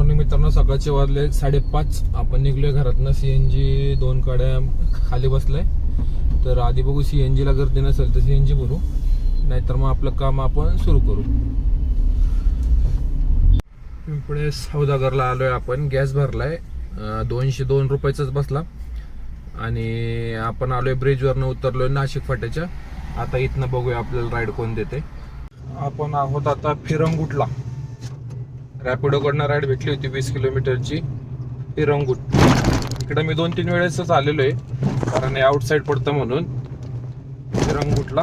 Morning मित्रांनो सकाळचे वाजले साडेपाच. आपण निघलोय घरातनं. सीएनजी दोन काड्या खाली बसलाय. तर आधी बघू सीएनजी ला गर्दी नसेल तर सीएनजी भरू नाहीतर मग आपलं काम आपण सुरू करू. पिंपळे सौदागरला आलोय आपण. गॅस भरलाय. दोनशे दोन रुपयाचाच बसला. आणि आपण आलोय ब्रिजवरनं उतरलोय नाशिक फाट्याच्या. आता इथनं बघूया आपल्याला राईड कोण देते. आपण आहोत आता फिरंगुटला. रॅपिडोकडनं राईड भेटली होती वीस किलोमीटरची. फिरंगुट इकडं मी दोन तीन वेळेसच आलेलो आहे. कारण हे आउटसाईड पडतं म्हणून. फिरंगुटला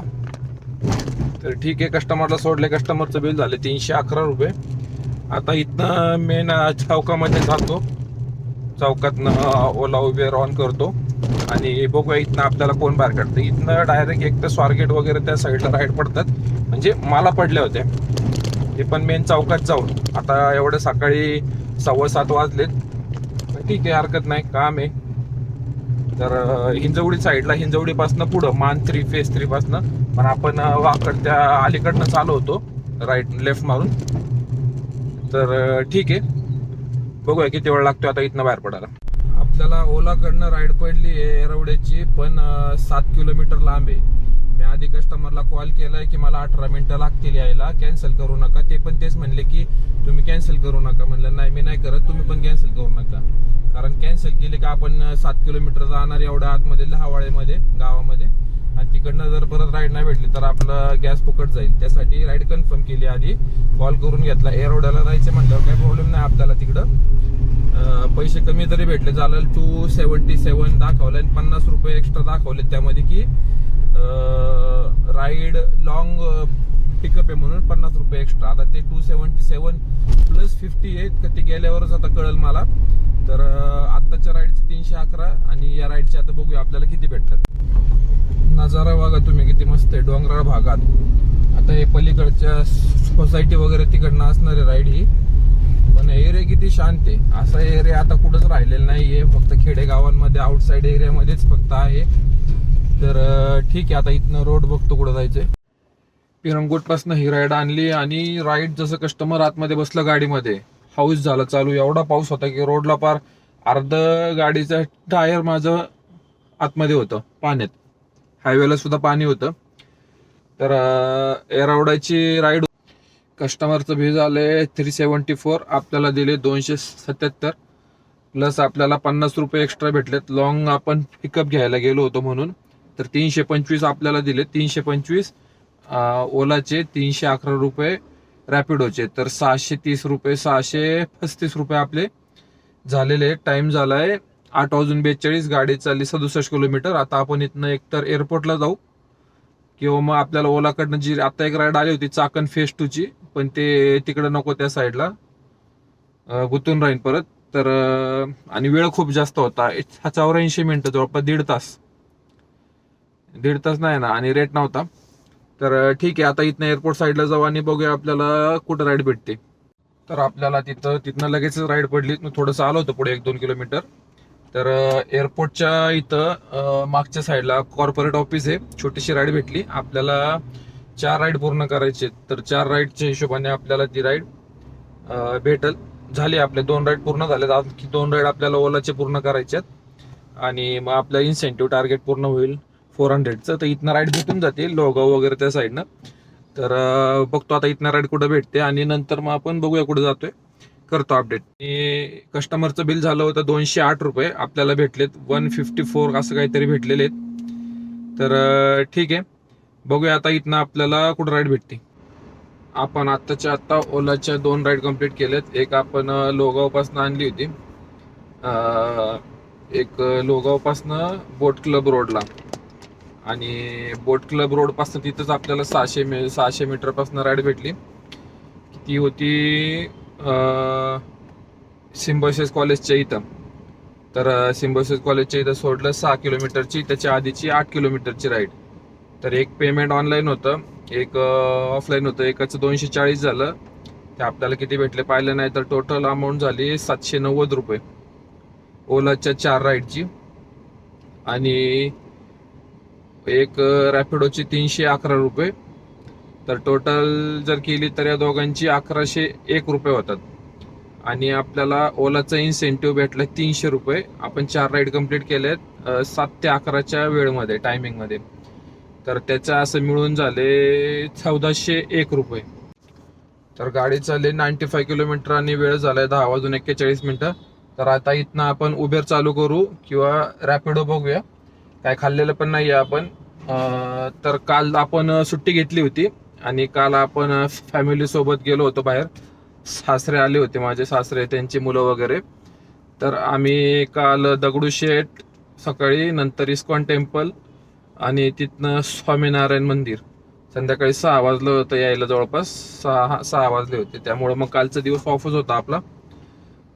तर ठीक आहे कस्टमरला सोडले. कस्टमरचं बिल झाले तीनशे अकरा रुपये. आता इथनं मेन चौकामध्ये जातो. चौकातनं ओला उबेर ऑन करतो. आणि बघूया इथनं आपल्याला कोण बाहेर काढतं. इथनं डायरेक्ट एक तर स्वारगेट वगैरे त्या साईडला राईड पडतात. म्हणजे मला पडल्या होत्या. ते पण मेन चौकात जाऊन. आता एवढं सकाळी सव्वा सात वाजलेत. ठीक आहे हरकत नाही काम आहे. तर हिंजवडी साईडला हिंजवडीपासनं पुढं मान थ्री फेस थ्रीपासनं पण आपण वाकड त्या अलीकडनं चालू होतो राईट लेफ्ट मारून. तर ठीक आहे. बघूया किती वेळ लागतो आता इथनं बाहेर पडायला. आपल्याला ओलाकडनं राईड पडली आहे एरवड्याची पण सात किलोमीटर लांब आहे. मी आधी कस्टमरला कॉल केलाय की मला अठरा मिनिटं लागतील यायला. कॅन्सल करू नका. ते पण तेच म्हणले की तुम्ही कॅन्सल करू नका. म्हणलं नाही मी नाही करत. तुम्ही पण कॅन्सल करू नका. कारण कॅन्सल केले का आपण सात किलोमीटर जाणार एवढ्या आतमध्ये लहावाळेमध्ये गावामध्ये. आणि तिकडनं जर परत राईड नाही भेटली तर आपलं गॅस फुकट जाईल. त्यासाठी राईड कन्फर्म केली आधी. कॉल करून घेतला. एअरवड्याला जायचं म्हटल्यावर काही प्रॉब्लेम नाही आपल्याला तिकडं. पैसे कमी जरी भेटले चालेल टू सेवन्टी सेवन दाखवले आणि पन्नास रुपये एक्स्ट्रा दाखवले त्यामध्ये की राईड लॉंग पिकअप आहे म्हणून पन्नास रुपये एक्स्ट्रा आता ते two seventy seven plus fifty आहेत का ते गेल्यावरच आता कळेल मला. तर आत्ताच्या राईडचे तीनशे अकरा आणि या राईडचे आता बघूया आपल्याला किती भेटतात. नजारा बघा तुम्ही किती मस्त आहे डोंगराळ भागात. आता हे पलीकडच्या सोसायटी वगैरे तिकडनं असणार आहे राईड ही. पण एरिया किती शांत आहे. असा एरिया आता कुठंच राहिलेला नाहीये. फक्त खेडेगावांमध्ये आउटसाईड एरियामध्येच फक्त आहे. तर ठीक आहे आता इथनं रोड बघतो कुठं जायचंय. पिरंगुटपासून ही राईड आणली आणि राईड जसं कस्टमर आतमध्ये बसलं गाडीमध्ये हाऊस झाला चालू. एवढा पाऊस होता की रोडला पार अर्ध गाडीचं टायर माझं आतमध्ये होतं पाण्यात. हायवेला सुद्धा पाणी होतं. तर एरवडाची राईड कस्टमरचं बिल आहे थ्री सेवन्टी फोर आपल्याला दिले दोनशे सत्याहत्तर. प्लस आपल्याला पन्नास रुपये एक्स्ट्रा भेटलेत. लॉंग आपण पिकअप घ्यायला गेलो होतो म्हणून. तर तीनशे पंचवीस आपल्याला दिले. तीनशे पंचवीस ओलाचे तीनशे अकरा रुपये रॅपिडोचे. तर सहाशे तीस रुपये सहाशे पस्तीस रुपये आपले झालेले. टाईम झाला आहे आठ वाजून बेचाळीस. गाडी चालली सदुसष्ट किलोमीटर. आता आपण इथनं एकतर एअरपोर्टला जाऊ. किंवा मग आपल्याला ओलाकडनं जी आता एक राईड आली होती चाकण फेस टू ची पण ते तिकडं नको त्या साईडला गुंतून राहीन परत. तर आणि वेळ खूप जास्त होता. चौऱ्याऐंशी मिनिटं जवळपास दीड तास. दीड तास नाही ना आणि रेट नव्हता. तर ठीक आहे आता इथनं एअरपोर्ट साईडला जाऊ आणि बघूया आपल्याला कुठं राईड भेटते. तर आपल्याला तिथं तिथनं लगेच राईड पडली. थोडंसं आलं होतं पुढे एक दोन किलोमीटर. तर एअरपोर्टच्या इथं मागच्या साईडला कॉर्पोरेट ऑफिस आहे. छोटीशी राईड भेटली. आपल्याला चार राईड पूर्ण करायचे तर चार राईडच्या हिशोबाने आपल्याला ती राईड भेटल. झाली आपले दोन राईड पूर्ण झाले आणखी दोन राईड आपल्याला ओलाचे पूर्ण करायचे आहेत. आणि मग आपलं इन्सेंटिव्ह टार्गेट पूर्ण होईल फोर हंड्रेडचं तर इथनं राईड भेटून जातील लोगाव वगैरे त्या साईडनं तर बघतो आता इथनं राईड कुठं भेटते. आणि नंतर मग आपण बघूया कुठं जातोय. करतो अपडेट आणि कस्टमरचं बिल झालं होतं दोनशे आठ रुपये. आपल्याला भेटलेत वन फिफ्टी फोर असं काहीतरी भेटलेले आहेत. तर ठीक आहे. बघूया आता इथनं आपल्याला कुठं राईड भेटते. आपण आत्ताच्या आत्ता ओलाच्या दोन राईड कंप्लीट केलेत. एक आपण लोगावपासनं आणली होती. एक लोगावपासनं बोट क्लब रोडला. आणि बोट क्लब रोडपासनं तिथंच आपल्याला सहाशे मी सहाशे मीटरपासनं राईड भेटली. ती होती सिम्बॉयसेस कॉलेजच्या इथं तर सिम्बॉयसेस कॉलेजच्या इथं सोडलं सहा किलोमीटरची त्याच्या आधीची आठ किलोमीटरची राईड तर एक पेमेंट ऑनलाईन होतं एक ऑफलाईन होतं एकाचं दोनशे चाळीस झालं. ते आपल्याला किती भेटले पाहिलं नाही तर टोटल अमाऊंट झाली सातशे नव्वद रुपये. ओलाच्या चार राईडची आणि एक रॅपिडोची तीनशे अकरा रुपये. तर टोटल जर केली तर या दोघांची अकराशे एक रुपये होतात. आणि आपल्याला ओलाचा इन्सेंटिव्ह भेटला तीनशे रुपये. आपण चार राईड कंप्लीट केले आहेत सात ते अकराच्या वेळमध्ये टायमिंगमध्ये तर त्याचं असं मिळून झाले चौदाशे एक रुपये. तर गाडी चालली नाईन्टी फाय किलोमीटर आणि वेळ झालाय दहा वाजून एक्केचाळीस मिनटं. तर आता इथनं आपण उबेर चालू करू किंवा रॅपिडो बघूया. काय खाल्लेलं पण नाही आहे आपण तर काल आपण सुट्टी घेतली होती. आणि काल आपण फॅमिली सोबत गेलो होतो बाहेर. सासरे आले होते माझे सासरे त्यांची मुलं वगैरे. तर आम्ही काल दगडूशेठ सकाळी नंतर इस्कॉन टेम्पल आणि तिथनं स्वामीनारायण मंदिर. संध्याकाळी सहा वाजलं होतं यायला जवळपास. सहा सहा वाजले होते. त्यामुळं मग कालचा दिवस ऑफच होता आपला.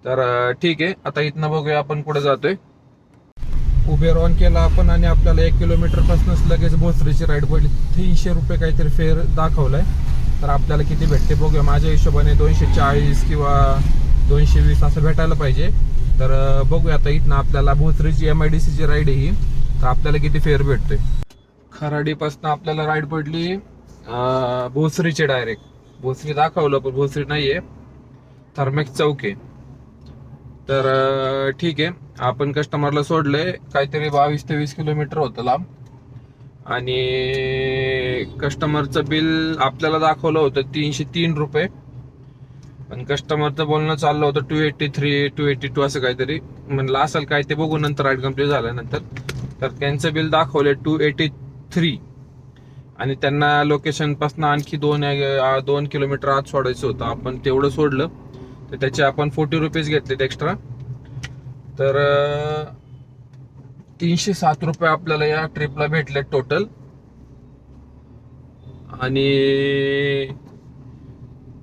तर ठीक आहे. आता इथनं बघूया आपण कुठे जातोय. उबेर ऑन केला आपण आणि आपल्याला एक किलोमीटरपासूनच लगेच भोसरीची राईड पडली. तीनशे रुपये काहीतरी फेअर दाखवलाय. तर आपल्याला किती भेटते बघूया. माझ्या हिशोबाने दोनशे चाळीस किंवा दोनशे वीस असं भेटायला पाहिजे. तर बघूया आता इथनं आपल्याला भोसरीची एम आय डी सीची राईड आहे ही. तर आपल्याला किती फेअर भेटतोय. खराडीपासून आपल्याला राईड पडली भोसरीची भोसरीचे डायरेक्ट भोसरी दाखवलं पण भोसरी नाहीये. थर्मेक चौक आहे. तर ठीक आहे. आपण कस्टमरला सोडले काहीतरी बावीस ते वीस किलोमीटर होतं लांब. आणि कस्टमरचं बिल आपल्याला दाखवलं होतं तीनशे तीन रुपये. पण कस्टमरचं बोलणं चाललं होतं two eighty three two eighty two असं काहीतरी. म्हणलं असेल काय ते बघू नंतर राईट कंप्लीट झाल्यानंतर. तर त्यांचं बिल दाखवले टू एटी थ्री आणि त्यांना लोकेशनपासून आणखी दोन दोन किलोमीटर आत सोडायचं होतं. आपण तेवढं सोडलं. तर त्याचे आपण फोर्टी रुपीज घेतलेत एक्स्ट्रा तर तीनशे सात रुपये आपल्याला या ट्रिपला भेटले टोटल आणि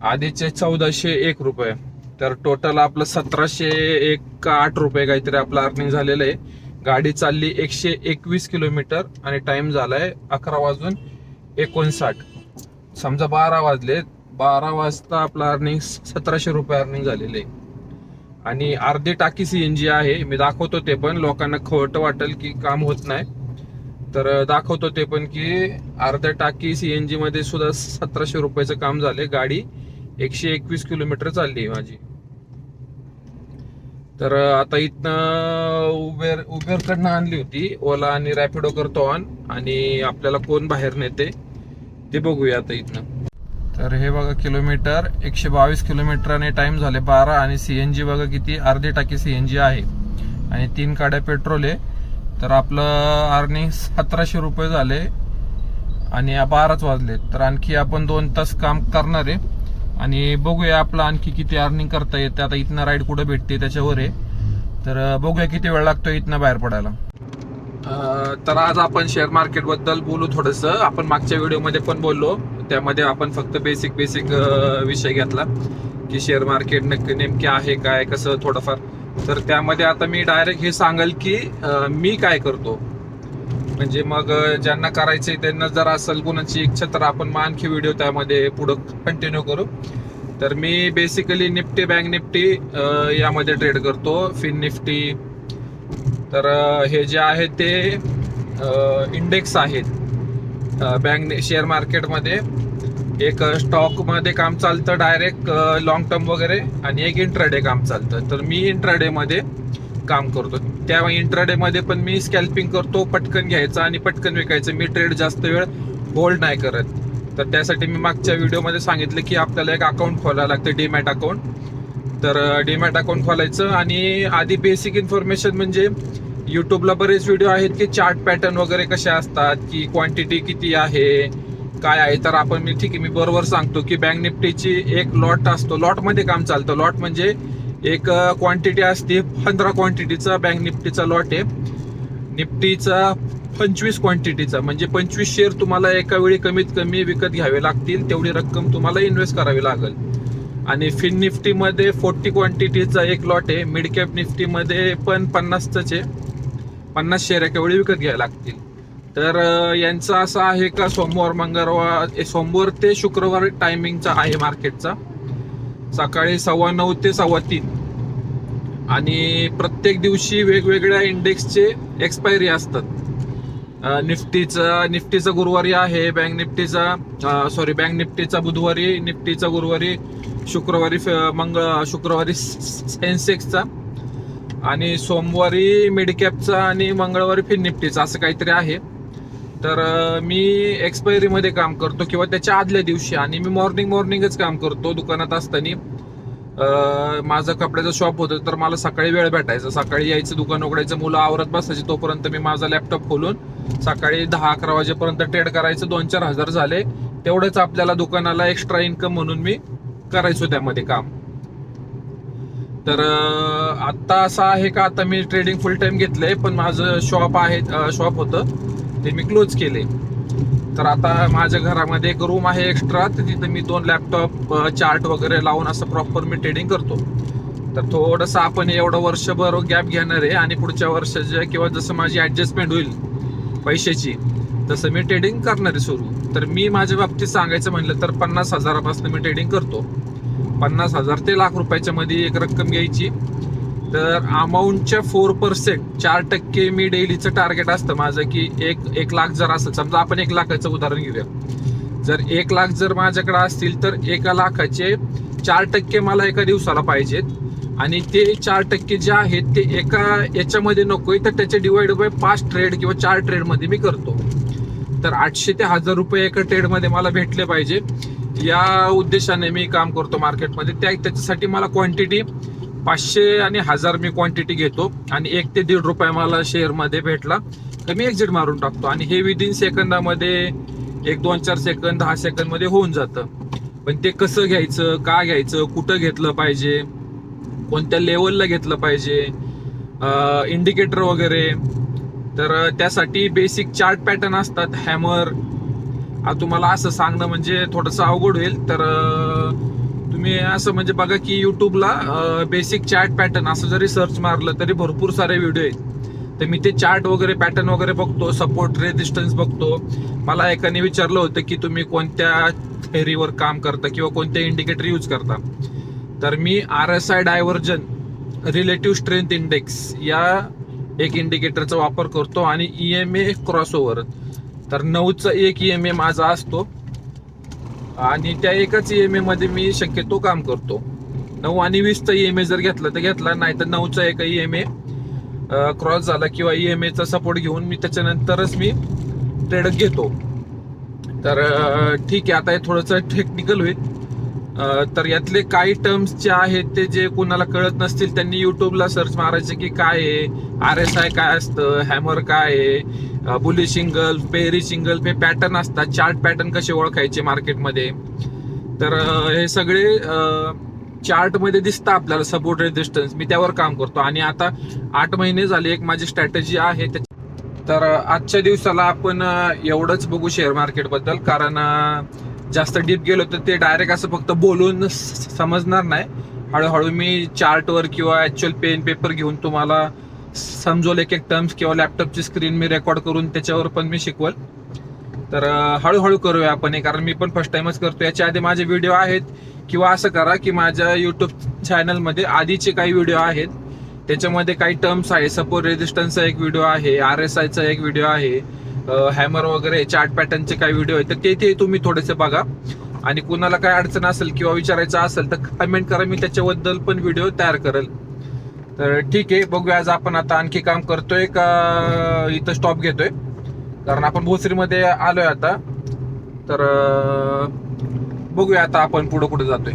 आधीचे चौदाशे एक रुपये. तर टोटल आपलं सतराशे एक का आठ रुपये काहीतरी आपलं अर्निंग झालेलं आहे. गाडी चालली एकशे एकवीस किलोमीटर आणि टाइम झालाय अकरा वाजून एकोणसाठ. समजा बारा वाजले बारा वाजता आपला अर्निंग सतराशे रुपये अर्निंग झालेलं. आहे आणि अर्धी टाकी सीएनजी आहे मी दाखवतो ते पण. लोकांना खोटं वाटेल की काम होत नाही. तर दाखवतो ते पण की अर्ध्या टाकी सी एनजी मध्ये सुद्धा सतराशे रुपयाचं काम झाले. गाडी एकशे एकवीस किलोमीटर चालली आहे माझी. तर आता इथनं उबेर उबेरकडनं आणली होती. ओला आणि रॅपिडो करतो ऑन आणि आपल्याला कोण बाहेर नेते ते बघूया आता इथनं. तर हे बघा किलोमीटर एकशे बावीस किलोमीटर आणि टाइम झाले बारा आणि सीएनजी बघा किती अर्धी टाकी सीएनजी आहे. आणि तीन काड्या पेट्रोल आहे. तर आपलं अर्निंग सतराशे रुपये झाले आणि बाराच वाजले. तर आणखी आपण दोन तास काम करणार आहे. आणि बघूया आपलं आणखी किती अर्निंग करता येते. आता इथनं राईड कुठं भेटते त्याच्यावर आहे. तर बघूया किती वेळ लागतो इथनं बाहेर पडायला. तर आज आपण शेअर मार्केटबद्दल बोलू थोडस. आपण मागच्या व्हिडिओमध्ये पण बोललो. त्यामध्ये आपण फक्त बेसिक बेसिक विषय घेतला की शेअर मार्केट नेमके आहे काय कसं थोडंफार. तर त्यामध्ये आता मी डायरेक्ट हे सांगेल की मी काय करतो. म्हणजे मग ज्यांना करायचंय त्यांना जर असेल कोणाची इच्छा तर आपण मग आणखी व्हिडिओ त्यामध्ये पुढं कंटिन्यू करू. तर मी बेसिकली निफ्टी बँक निफ्टी यामध्ये ट्रेड करतो. Fin Nifty. तर हे जे आहे ते इंडेक्स आहेत बँक शेअर मार्केटमध्ये एक स्टॉकमध्ये काम चालतं डायरेक्ट लॉंग टर्म वगैरे आणि एक इंट्राडे काम चालतं. तर मी इंट्राडे मध्ये काम करतो. त्या इंट्राडे मध्ये पण मी स्कॅल्पिंग करतो पटकन घ्यायचं आणि पटकन विकायचं. मी ट्रेड जास्त वेळ होल्ड नाही करत. तर त्यासाठी मी मागच्या व्हिडिओमध्ये सांगितलं की आपल्याला एक अकाउंट खोलावं लागतं डीमॅट अकाउंट तर डीमॅट अकाउंट खोलायचं आणि आधी बेसिक इन्फॉर्मेशन म्हणजे यूट्यूबला बरेच व्हिडिओ आहेत की चार्ट पॅटर्न वगैरे कसे असतात की क्वांटिटी किती आहे काय आहे तर आपण मी ठीक आहे मी बरोबर सांगतो की बँक निफ्टीची एक लॉट असतो. लॉटमध्ये काम चालतं. लॉट म्हणजे एक क्वांटिटी असते पंधरा क्वांटिटीचा बँक निफ्टीचा लॉट आहे. निफ्टीचा पंचवीस क्वांटिटीचा म्हणजे पंचवीस शेअर तुम्हाला एका वेळी कमीत कमी विकत घ्यावे लागतील. तेवढी रक्कम तुम्हाला इन्व्हेस्ट करावी लागेल. आणि फिन निफ्टीमध्ये फोर्टी क्वांटिटीचा एक लॉट आहे. मिड कॅप निफ्टीमध्ये पण पन्नासचाच आहे. पन्नास शेअर एका वेळी विकत घ्यायला लागतील. तर यांचं असं आहे का सोमवार मंगळवार सोमवार ते शुक्रवार टायमिंगचा आहे मार्केटचा सकाळी सव्वा नऊ ते सव्वा तीन. आणि प्रत्येक दिवशी वेगवेगळ्या इंडेक्सचे एक्सपायरी असतात. निफ्टीचा निफ्टीचा गुरुवारी आहे बँक निफ्टीचा सॉरी बँक निफ्टीचा बुधवारी निफ्टीचा गुरुवारी शुक्रवारी फ- मंगळ शुक्रवारी सेन्सेक्सचा आणि सोमवारी मिडकॅपचा आणि मंगळवारी फिन निफ्टीचा असं काहीतरी आहे. तर मी एक्सपायरीमध्ये काम करतो किंवा त्याच्या आदल्या दिवशी आणि मी मॉर्निंग मॉर्निंगच काम करतो दुकानात असताना. माझं कपड्याचं शॉप होतं तर मला सकाळी वेळ भेटायचा. सकाळी यायचं दुकान उघडायचं मुलं आवरत बसायची तोपर्यंत मी माझा लॅपटॉप खोलून सकाळी दहा अकरा वाजेपर्यंत ट्रेड करायचं. दोन चार हजार झाले. तेवढंच आपल्याला दुकानाला एक्स्ट्रा इन्कम म्हणून मी करायचो त्यामध्ये काम. तर आत्ता असं आहे का? आता मी ट्रेडिंग फुल टाइम घेतलंय पण माझं शॉप आहे शॉप होतं. ते मी क्लोज केले. तर आता माझ्या घरामध्ये एक रूम आहे एक्स्ट्रा तर तिथं मी दोन लॅपटॉप चार्ट वगैरे लावून असं प्रॉपर मी ट्रेडिंग करतो. तर थोडंसं आपण एवढं वर्षभर गॅप घेणार आहे आणि पुढच्या वर्षाच्या किंवा जसं माझी ॲडजस्टमेंट होईल पैशाची तसं मी ट्रेडिंग करणार आहे सुरू. तर मी माझ्या बाबतीत सांगायचं म्हणलं तर पन्नास हजारापासून मी ट्रेडिंग करतो. पन्नास हजार ते लाख रुपयाच्या मध्ये एक रक्कम घ्यायची. तर अमाऊंटच्या फोर पर्सेंट चार टक्के मी डेलीचं टार्गेट असतं माझं की एक एक लाख जर असेल समजा आपण एक लाखाचं उदाहरण घेऊया. जर एक लाख जर माझ्याकडे असतील तर एका लाखाचे चार टक्के मला एका दिवसाला पाहिजेत. आणि ते चार टक्के जे आहेत ते एका याच्यामध्ये नकोय तर त्याचे डिवाइड बाय पाच ट्रेड किंवा चार ट्रेडमध्ये मी करतो. तर आठशे ते हजार रुपये एका ट्रेडमध्ये मला भेटले पाहिजे या उद्देशाने मी काम करतो मार्केटमध्ये त्या त्याच्यासाठी मला क्वांटिटी पाचशे आणि हजार मी क्वांटिटी घेतो आणि एक ते दीड रुपये मला शेअरमध्ये भेटला. तर मी एक्झिट मारून टाकतो आणि हे विदिन सेकंदामध्ये एक दोन चार सेकंद दहा सेकंदमध्ये होऊन जातं. पण ते कसं घ्यायचं का घ्यायचं कुठं घेतलं पाहिजे कोणत्या लेवलला घेतलं पाहिजे इंडिकेटर वगैरे. तर त्यासाठी बेसिक चार्ट पॅटर्न असतात हॅमर तुम्हाला असं सांगणं म्हणजे थोडंसं अवघड होईल तर तुम्ही असं म्हणजे बघा की युट्यूबला बेसिक चार्ट पॅटर्न असं जरी सर्च मारलं तरी भरपूर सारे व्हिडिओ आहेत. तर मी ते चार्ट वगैरे पॅटर्न वगैरे बघतो सपोर्ट रेजिस्टन्स बघतो. मला एकाने विचारलं होतं की तुम्ही कोणत्या थेरीवर काम करता किंवा कोणते इंडिकेटर यूज करता? तर मी R S I divergence relative strength index या एक इंडिकेटरचा वापर करतो आणि ई एम ए क्रॉसओव्हर तर नऊचा एक ई एम ए माझा असतो. आणि त्या एकाच ई एम ए मध्ये मी शक्यतो काम करतो. नऊ आणि वीसचा ई एम ए जर घेतला तर घेतला नाही तर नऊचा एक ई एम ए क्रॉस झाला किंवा ई एम एचा सपोर्ट घेऊन मी त्याच्यानंतरच मी ट्रेड घेतो. तर ठीक आहे आता हे थोडंसं टेक्निकल होईल. तर यातले काही टर्म्स जे आहेत ते जे कोणाला कळत नसतील त्यांनी युट्यूबला सर्च मारायचे की काय आहे आर एस आय काय असतं हॅमर काय आहे बुली सिंगल पेरी सिंगल हे पॅटर्न असतात चार्ट पॅटर्न कसे ओळखायचे मार्केटमध्ये तर हे सगळे चार्टमध्ये दिसतं आपल्याला सपोर्ट रेजिस्टन्स मी त्यावर काम करतो. आणि आता आठ महिने झाले एक माझी स्ट्रॅटेजी आहे तर आजच्या दिवसाला आपण एवढंच बघू शेअर मार्केटबद्दल. कारण जास्त डीप गेलो तर ते डायरेक्ट असं फक्त बोलून समजणार नाही. हळूहळू मी चार्टवर किंवा ऍक्च्युअल पेन पेपर घेऊन तुम्हाला समजवल एक एक टर्म्स किंवा लॅपटॉपची स्क्रीन मी रेकॉर्ड करून त्याच्यावर पण मी शिकवल. तर हळूहळू करूया आपण हे कारण मी पण फर्स्ट टाइमच करतो याच्या आधी माझे व्हिडिओ आहेत किंवा असं करा की माझ्या युट्यूब चॅनलमध्ये आधीचे काही व्हिडिओ आहेत. त्याच्यामध्ये काही टर्म्स आहे. सपोर्ट रेजिस्टन्सचा एक व्हिडिओ आहे. आर एस आयचा एक व्हिडिओ आहे. हॅमर वगैरे चार्ट पॅटर्नचे काही व्हिडिओ आहेत तर ते ते तुम्ही थोडेसे बघा. आणि कुणाला काय अडचण असेल किंवा विचारायचं असेल तर कमेंट करा मी त्याच्याबद्दल पण व्हिडिओ तयार करेल. तर ठीक आहे बघूया आज आपण आता आणखी काम करतोय का इथं स्टॉप घेतोय. कारण आपण भोसरीमध्ये आलोय आता. तर बघूया आता आपण पुढं कुठे जातोय.